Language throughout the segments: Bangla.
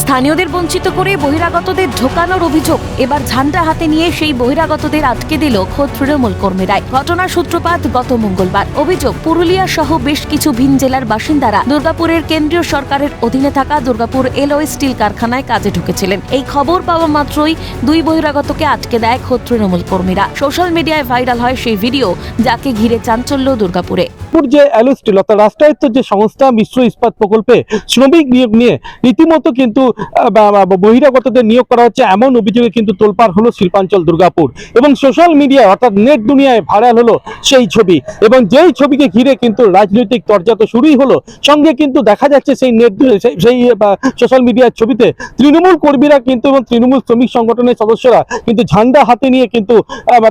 স্থানীয়দের বঞ্চিত করে বহিরাগতদের ঢোকানোর অভিযোগ এবার ঝান্ডা হাতে নিয়ে সেই বহিরাগতদের আটকে দিল খোদ তৃণমূল কর্মীরাই। ঘটনার সূত্রপাত গত মঙ্গলবার। অভিযোগ, পুরুলিয়া সহ বেশ কিছু ভিন জেলার বাসিন্দারা দুর্গাপুরের কেন্দ্রীয় সরকারের অধীনে থাকা দুর্গাপুর এলওই স্টিল কারখানায় কাজে ঢুকেছিলেন। এই খবর পাওয়া মাত্রই দুই বহিরাগতকে আটকে দেয় খোদ তৃণমূল কর্মীরা। সোশ্যাল মিডিয়ায় ভাইরাল হয় সেই ভিডিও, যাকে ঘিরে চাঞ্চল্য দুর্গাপুরে। যে অ্যালোস্টিল অর্থাৎ রাষ্ট্রায়ত্ত যে সংস্থা মিশ্র ইস্পাত প্রকল্পে শ্রমিক নিয়োগ নিয়ে রীতিমতো কিন্তু বা- বহিরাগতদের নিয়োগ করা হচ্ছে এমন অভিযোগে কিন্তু তোলপাড় হলো শিল্পাঞ্চল দুর্গাপুর। এবং সোশ্যাল মিডিয়া অর্থাৎ নেট দুনিয়ায় ভাইরাল হলো সেই ছবি। এবং যেই ছবিকে ঘিরে কিন্তু রাজনৈতিক চর্চা তো শুরুই হলো, সঙ্গে কিন্তু দেখা যাচ্ছে সেই নেট সেই সোশ্যাল মিডিয়ার ছবিতে তৃণমূল কর্মীরা কিন্তু এবং তৃণমূল শ্রমিক সংগঠনের সদস্যরা কিন্তু ঝান্ডা হাতে নিয়ে কিন্তু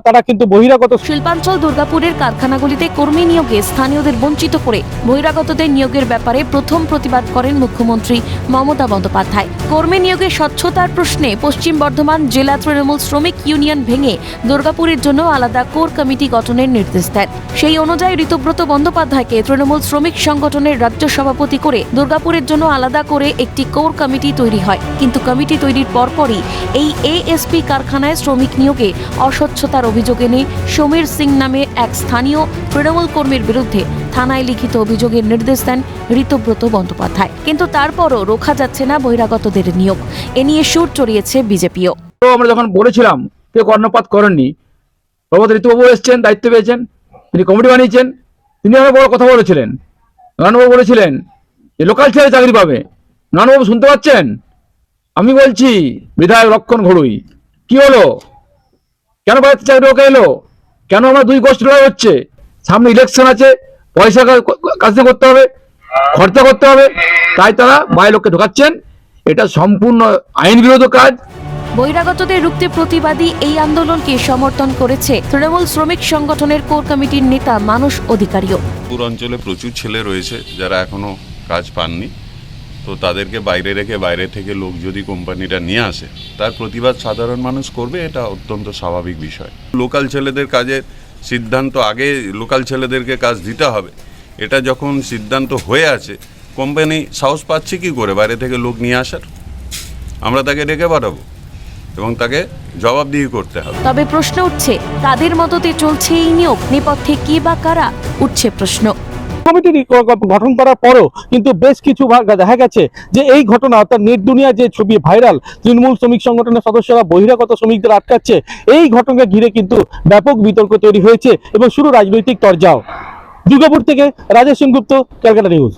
তারা কিন্তু বহিরাগত শিল্পাঞ্চল দুর্গাপুরের কারখানাগুলিতে কর্মী নিয়োগে স্থানীয়দের বঞ্চিত করে বহিরাগতদের নিয়োগের ব্যাপারে প্রথম প্রতিবাদ করেন মুখ্যমন্ত্রী মমতা বন্দ্যোপাধ্যায়। কর্মী নিয়োগে স্বচ্ছতার প্রশ্নে পশ্চিম বর্ধমান জেলা তৃণমূল শ্রমিক ইউনিয়ন ভেঙে দুর্গাপুরের জন্য আলাদা কোর কমিটি গঠনের নির্দেশ দেন। সেই অনুযায়ী ঋতব্রত বন্দ্যোপাধ্যায়কে তৃণমূল শ্রমিক সংগঠনের রাজ্য সভাপতি করে দুর্গাপুরের জন্য আলাদা করে একটি কোর কমিটি তৈরি হয়। কিন্তু কমিটি তৈরির পরপরই এই এএসপি কারখানায় শ্রমিক নিয়োগে অস্বচ্ছতার অভিযোগ এনে সমীর সিং নামে এক স্থানীয় তৃণমূল কর্মীর বিরুদ্ধে থানায় লিখিত অভিযোগের নির্দেশ দেন ঋতব্রত বন্দ্যোপাধ্যায়। কিন্তু তারপরও রোখা যাচ্ছে না বহিরাগতদের নিয়োগ। এ নিয়ে সুর চড়িয়েছে বিজেপিও। আমরা যখন বলেছিলাম, কেউ কর্ণপাত করেননি, প্রভাত ঋতুবাবু এসছেন, দায়িত্ব পেয়েছেন, তিনি কমিটি বানিয়েছেন, তিনি আমার বড় কথা বলেছিলেন। নারায়ণবাবু বলেছিলেন যে লোকাল ছেলে চাকরি পাবে। নারায়ণবাবু শুনতে পাচ্ছেন? আমি বলছি, বিধায়ক রক্ষণ ঘড়ুই, কি হলো? কেন বাড়িতে চাকরি, ওকে এলো? কেন আমরা দুই গোষ্ঠী লড়াই হচ্ছে? সামনে ইলেকশন আছে পয়সা কাজ করতে হবে খরচা করতে হবে তাই তারা বাইরে লোককে ঢোকাচ্ছেন। এটা সম্পূর্ণ আইন বিরোধ কাজ। বহিরাগতদের রুখতে প্রতিবাদী এই আন্দোলনকে সমর্থন করেছে তৃণমূল শ্রমিক সংগঠনের কোর কমিটির নেতা মানুষ অধিকারীও। পুর অঞ্চলে প্রচুর ছেলে রয়েছে যারা এখনও কাজ পাননি। তো তাদেরকে বাইরে রেখে বাইরে থেকে লোক যদি কোম্পানিটা নিয়ে আসে তার প্রতিবাদ সাধারণ মানুষ করবে এটা অত্যন্ত স্বাভাবিক বিষয়। লোকাল ছেলেদের কাজের সিদ্ধান্ত আগে লোকাল ছেলেদেরকে কাজ দিতে হবে। এটা যখন সিদ্ধান্ত হয়ে আছে, কোম্পানি সাহস পাচ্ছে কি করে বাইরে থেকে লোক নিয়ে আসার? আমরা তাকে ডেকে পাঠাবো এবং তাকে জবাবদিহি করতে হবে। তবে প্রশ্ন উঠছে, তাদের মততে চলছে এই নিয়োগ? নেপথ্যে কি বা কারা? উঠছে প্রশ্ন। কমিটি গঠন করার পরও কিন্তু বেশ কিছু দেখা গেছে যে এই ঘটনা অর্থাৎ নেট দুনিয়া যে ছবি ভাইরাল, তৃণমূল শ্রমিক সংগঠনের সদস্যরা, বহিরাগত শ্রমিকদের আটকাচ্ছে, এই ঘটনাকে ঘিরে কিন্তু ব্যাপক বিতর্ক তৈরি হয়েছে এবং শুরু রাজনৈতিক তরজাও। দুর্গাপুর থেকে রাজেশ সেনগুপ্ত, ক্যালকাটা নিউজ।